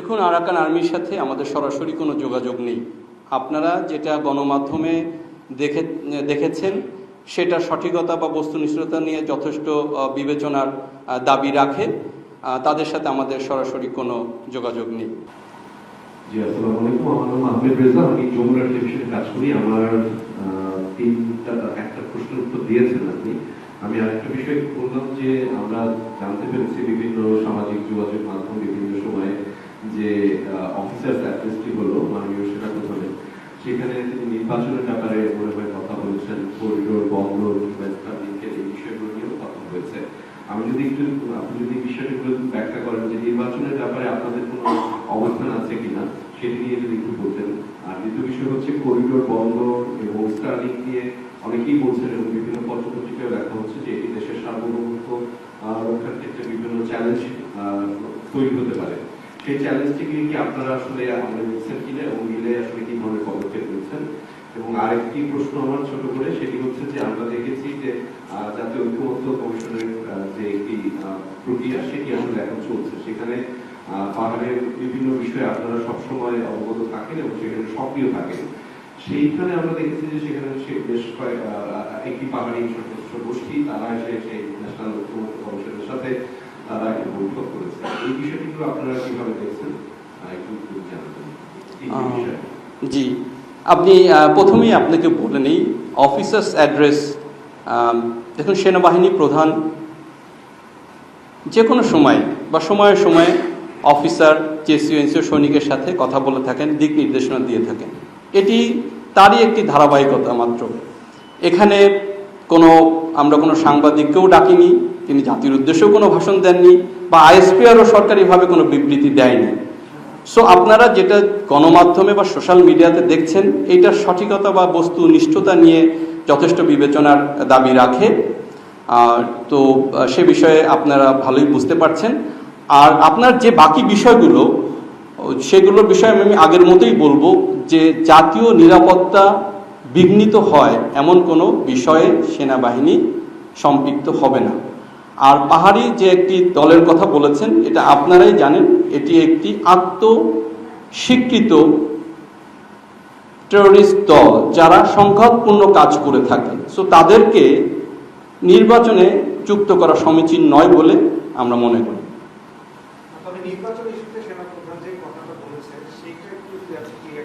দেখুন, আরাকান আর্মির সাথে আমাদের সরাসরি কোনো যোগাযোগ নেই। আপনারা যেটা গণমাধ্যমে দেখে দেখেছেন, সেটা সঠিকতা বা বস্তুনিষ্ঠতা নিয়ে যথেষ্ট বিবেচনার দাবি রাখে। তাদের সাথে আমাদের সরাসরি কোনো যোগাযোগ নেই। জি আলাইকুম। আমার নাম আহমেদ রেজা। আমি টেলিভিশনে কাজ করি। আমার তিনটা, একটা প্রশ্নের উত্তর দিয়েছেন আপনি। আমি আরেকটা বিষয় বললাম যে, আমরা জানতে পেরেছি বিভিন্ন সামাজিক যোগাযোগ মাধ্যম বিভিন্ন সময়ে যে অফিসার অ্যাড্রেসটি হলো, মাননীয় সেনা সেখানে তিনি নির্বাচনের ব্যাপারে মনে হয় কথা বলেছেন করিডোর বন্দর কিংবা এই বিষয়গুলো নিয়েও কথা হয়েছে। আমি যদি একটু, আপনি যদি ব্যাখ্যা করেন যে নির্বাচনের ব্যাপারে আপনাদের কোনো অবস্থান আছে কিনা, সেটি নিয়ে যদি একটু বলতেন। আর দ্বিতীয় বিষয় হচ্ছে করিডোর বন্দর এবং স্টার্লিং নিয়ে অনেকেই বলছেন এবং বিভিন্ন পত্রপত্রিকায় দেখা হচ্ছে যে এটি দেশের সার্বভৌমত্ব রক্ষার ক্ষেত্রে বিভিন্ন চ্যালেঞ্জ তৈরি হতে পারে। সেই চ্যালেঞ্জটিকে কি আপনারা আসলে আমাদের নিচ্ছেন কিনা এবং নিলে আসলে কি ধরনের পদক্ষেপ নিচ্ছেন? এবং আরেকটি প্রশ্ন আমার ছোট করে, সেটি হচ্ছে যে আমরা দেখেছি যে জাতীয় ঐক্যমত্য কমিশনের যে একটি প্রক্রিয়া, সেটি আসলে এখন চলছে। সেখানে পাহাড়ের বিভিন্ন বিষয়ে আপনারা সবসময় অবগত থাকেন এবং সেখানে সক্রিয় থাকেন। সেইখানে আমরা দেখেছি যে সেখানে সে বেশ কয়েক একটি পাহাড়ি সদস্য গোষ্ঠী, তারা এসে সেই ন্যাশনাল ঐক্যমত্য কমিশনের সাথে তারা একটি বৈঠক করেছে এই বিষয়টিগুলো আপনারা কীভাবে দেখছেন? একটু একটু জানাবেন। তিনটি আহ, বিষয়। জি। আপনি প্রথমেই আপনাকে বলে নেই অফিসার্স অ্যাড্রেস দেখুন সেনাবাহিনী প্রধান যে কোনো সময় বা সময়ে সময়ে অফিসার জেসিও এনসিও সৈনিকের সাথে কথা বলে থাকেন দিক নির্দেশনা দিয়ে থাকেন। এটি তারই একটি ধারাবাহিকতা মাত্র। এখানে কোনো আমরা কোনো সাংবাদিককেও ডাকিনি তিনি জাতির উদ্দেশ্যেও কোনো ভাষণ দেননি বা আইএসপিআরও সরকারিভাবে কোনো বিবৃতি দেয়নি। সো আপনারা যেটা গণমাধ্যমে বা সোশ্যাল মিডিয়াতে দেখছেন, এইটার সঠিকতা বা বস্তু নিষ্ঠতা নিয়ে যথেষ্ট বিবেচনার দাবি রাখে। তো সে বিষয়ে আপনারা ভালোই বুঝতে পারছেন। আর আপনার যে বাকি বিষয়গুলো, সেগুলোর বিষয়ে আমি আগের মতোই বলব যে জাতীয় নিরাপত্তা বিঘ্নিত হয় এমন কোনো বিষয়ে সেনাবাহিনী সম্পৃক্ত হবে না। আর পাহাড়ি যে একটি দলের কথা বলেছেন এটা আপনারাই জানেন এটি একটি আত্মস্বীকৃত টেরোরিস্ট দল যারা সংঘাতপূর্ণ কাজ করে থাকে। সো তাদেরকে নির্বাচনে যুক্ত করা সমীচীন নয় বলে আমরা মনে করি।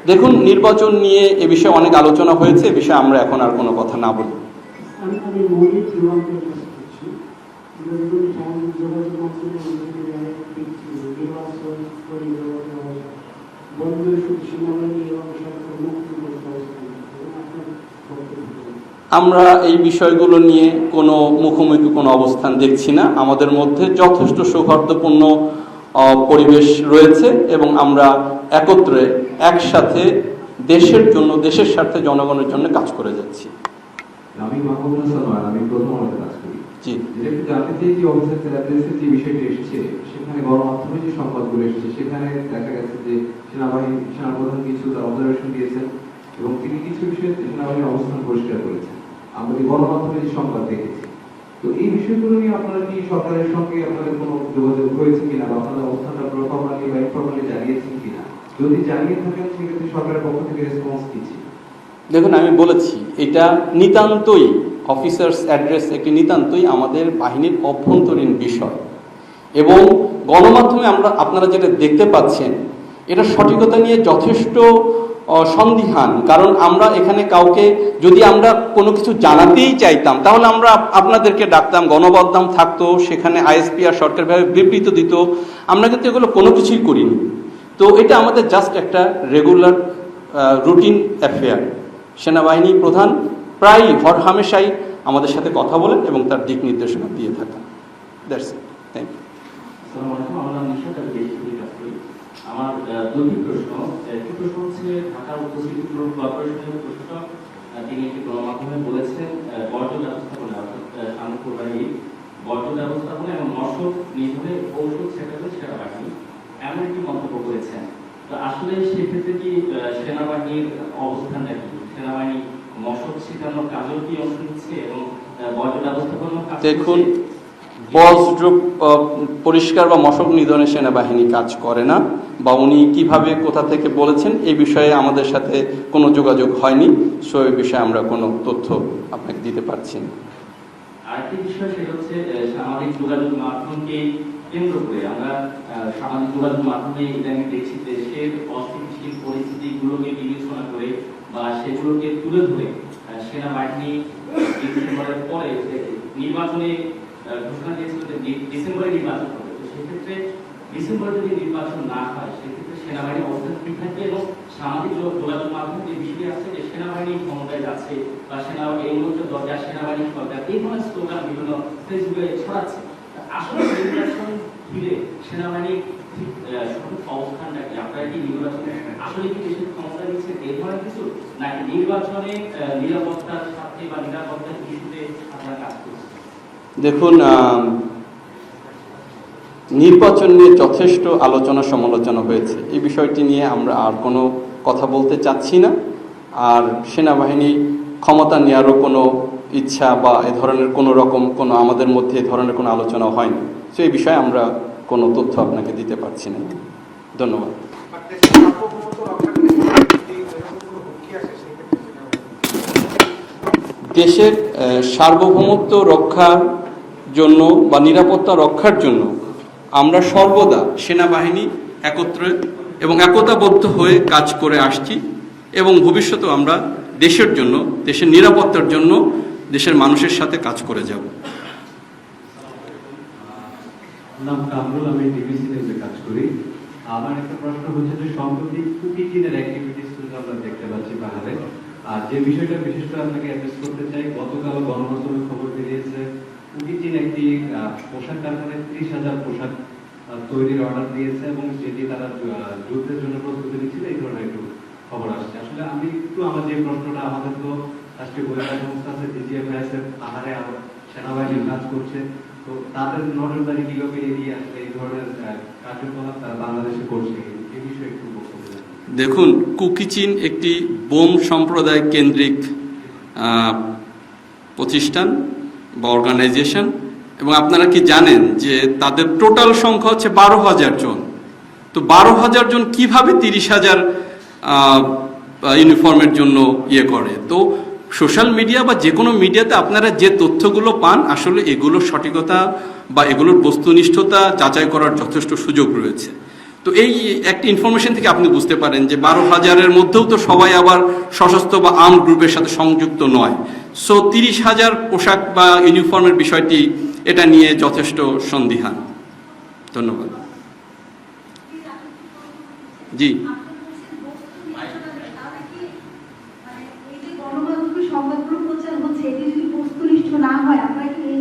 দেখুন নির্বাচন নিয়ে এ বিষয়ে অনেক আলোচনা হয়েছে এ বিষয়ে আমরা এখন আর কোনো কথা না বলি। আমরা এই বিষয়গুলো নিয়ে কোনো মুখোমুখি কোনো অবস্থান দেখছি না। আমাদের মধ্যে যথেষ্ট সৌহার্দ্যপূর্ণ পরিবেশ রয়েছে এবং আমরা একত্রে একসাথে দেশের জন্য, দেশের স্বার্থে জনগণের জন্য কাজ করে যাচ্ছি। আমি প্রথম কাজ জি। জানতে চাই যে অফিসার অ্যাড্রেসের যে বিষয়টি এসেছে সেখানে গণমাধ্যমে যে সংবাদগুলো এসেছে সেখানে দেখা গেছে যে সেনাবাহিনী সেনাপ্রধান কিছু তার অবজারভেশন দিয়েছেন এবং তিনি কিছু বিষয়ে সেনাবাহিনীর অবস্থান পরিষ্কার করেছেন। আমরা গণমাধ্যমে যে সংবাদ দেখেছি। তো এই বিষয়গুলো নিয়ে আপনারা কি সরকারের সঙ্গে আপনাদের কোনো যোগাযোগ হয়েছে কিনা বা আপনাদের অবস্থানটা প্রফর্মালি বা ইনফর্মালি জানিয়েছেন কিনা? যদি জানিয়ে থাকেন সেক্ষেত্রে সরকারের পক্ষ থেকে রেসপন্স কি দেখুন আমি বলেছি এটা নিতান্তই অফিসার্স অ্যাড্রেস একটি নিতান্তই আমাদের বাহিনীর অভ্যন্তরীণ বিষয়। এবং গণমাধ্যমে আমরা, আপনারা যেটা দেখতে পাচ্ছেন, এটা সঠিকতা নিয়ে যথেষ্ট সন্দিহান। কারণ আমরা এখানে কাউকে, যদি আমরা কোনো কিছু জানাতেই চাইতাম, তাহলে আমরা আপনাদেরকে ডাকতাম গণবদ্ধাম থাকতো, সেখানে আইএসপি আর সরকারিভাবে বিবৃত দিত। আমরা কিন্তু এগুলো কোনো কিছুই করিনি। তো এটা আমাদের জাস্ট একটা রেগুলার রুটিন অ্যাফেয়ার সেনাবাহিনী প্রধান প্রায় হর হামেশাই আমাদের সাথে কথা বলেন এবং তার দিক নির্দেশনা দিয়ে থাকেন দ্যাটস ইট থ্যাংক ইউ প্রশ্ন। হচ্ছে তিনি একটি গণমাধ্যমে বলেছেন অর্থাৎ সেনাবাহিনী এমন একটি আসলে সেক্ষেত্রে কি সেনাবাহিনীর অবস্থানটা কি? সেনাবাহিনী দেখুন আহ, পরিষ্কার বা মশক নিধনে সেনাবাহিনী কাজ করে না বা উনি কীভাবে কোথা থেকে বলেছেন এই বিষয়ে আমাদের সাথে কোনো যোগাযোগ হয়নি সো এই বিষয়ে আমরা কোনো তথ্য আপনাকে দিতে পারছি না। আরেকটি বিষয় সেটা হচ্ছে সামাজিক যোগাযোগ মাধ্যমকে কেন্দ্র করে আমরা সামাজিক যোগাযোগ মাধ্যমে ইদানিং দেখছি দেশের অস্থিতিশীল পরিস্থিতিগুলোকে বিবেচনা করে বা সেগুলোকে তুলে ধরে সেনাবাহিনী পরে নির্বাচনে ঘোষণা দিয়েছিল যে ডিসেম্বরে নির্বাচন হবে। সেক্ষেত্রে ডিসেম্বরে যদি নির্বাচন না হয় সেক্ষেত্রে সেনাবাহিনী অবস্থান কি থাকবে এবং সামাজিক যোগ- যোগাযোগ মাধ্যমে যে বিষয়টি আছে যে সেনাবাহিনী ক্ষমতায় যাচ্ছে বা সেনা এই মুহূর্তে দরজা সেনাবাহিনী সরকার এই ধরনের স্লোগান বিভিন্ন ফেসবুকে ছড়াচ্ছে। আসলে নির্বাচন ঘিরে সেনাবাহিনীর ঠিক আহ, সঠিক আপনারা কি নির্বাচনে আসলে কি দেশের ক্ষমতা এই ধরনের কিছু? নাকি নির্বাচনে নিরাপত্তার বা নিরাপত্তার ইস্যুতে আপনারা কাজ করছেন? দেখুন নির্বাচন নিয়ে যথেষ্ট আলোচনা সমালোচনা হয়েছে। এই বিষয়টি নিয়ে আমরা আর কোনো কথা বলতে চাচ্ছি না। আর সেনাবাহিনী ক্ষমতা নেওয়ারও কোনো ইচ্ছা বা এ ধরনের কোনো রকম কোনো আমাদের মধ্যে এ ধরনের কোনো আলোচনা হয়নি। সো এই বিষয়ে আমরা কোনো তথ্য আপনাকে দিতে পারছি না। ধন্যবাদ। দেশের সার্বভৌমত্ব রক্ষার জন্য বা নিরাপত্তা রক্ষার জন্য আমরা সর্বদা সেনাবাহিনী একত্রে এবং একতাবদ্ধ হয়ে কাজ করে আসছি এবং ভবিষ্যতেও আমরা দেশের জন্য, দেশের নিরাপত্তার জন্য দেশের মানুষের সাথে কাজ করে যাব। নাম কামরুল, আমি ডিবিসি কাজ করি। আমার একটা প্রশ্ন হচ্ছে যে, সম্প্রতি কুকি চীনের অ্যাক্টিভিটিস আমরা দেখতে পাচ্ছি পাহাড়ে। আর যে বিষয়টা বিশেষ করে আপনাকে অ্যাড্রেস করতে চাই গতকাল গণমাধ্যমে খবর বেরিয়েছে, কুকি চীন একটি পোশাক কারখানায় ত্রিশ হাজার পোশাক তৈরির অর্ডার দিয়েছে এবং সেটি তারা যুদ্ধের জন্য প্রস্তুতি নিচ্ছিল, এই ধরনের একটু খবর আসছে। আসলে আমি একটু আমার যে প্রশ্নটা আমাদের তো রাষ্ট্রীয় গোয়েন্দা সংস্থা আছে ডিজিএফআইএস পাহাড়ে আরও সেনাবাহিনী কাজ করছে তো তাদের নজরদারি কীভাবে এড়িয়ে এই ধরনের কার্যকলাপ তারা বাংলাদেশে করছে। এই বিষয়ে একটু দেখুন, কুকিচিন একটি বোম সম্প্রদায় কেন্দ্রিক প্রতিষ্ঠান বা অর্গানাইজেশন। এবং আপনারা কি জানেন যে তাদের টোটাল সংখ্যা হচ্ছে বারো হাজার জন। তো বারো হাজার জন কীভাবে তিরিশ হাজার ইউনিফর্মের জন্য ইয়ে করে? তো সোশ্যাল মিডিয়া বা যে কোনো মিডিয়াতে আপনারা যে তথ্যগুলো পান, আসলে এগুলোর সঠিকতা বা এগুলোর বস্তুনিষ্ঠতা যাচাই করার যথেষ্ট সুযোগ রয়েছে। তো এই একটি ইনফরমেশন থেকে আপনি বুঝতে পারেন যে বারো হাজারের মধ্যেও তো সবাই আবার সশস্ত্র বা আর্ম গ্রুপের সাথে সংযুক্ত নয়। সো তিরিশ হাজার পোশাক বা ইউনিফর্মের বিষয়টি এটা নিয়ে যথেষ্ট সন্দিহান। ধন্যবাদ। জি।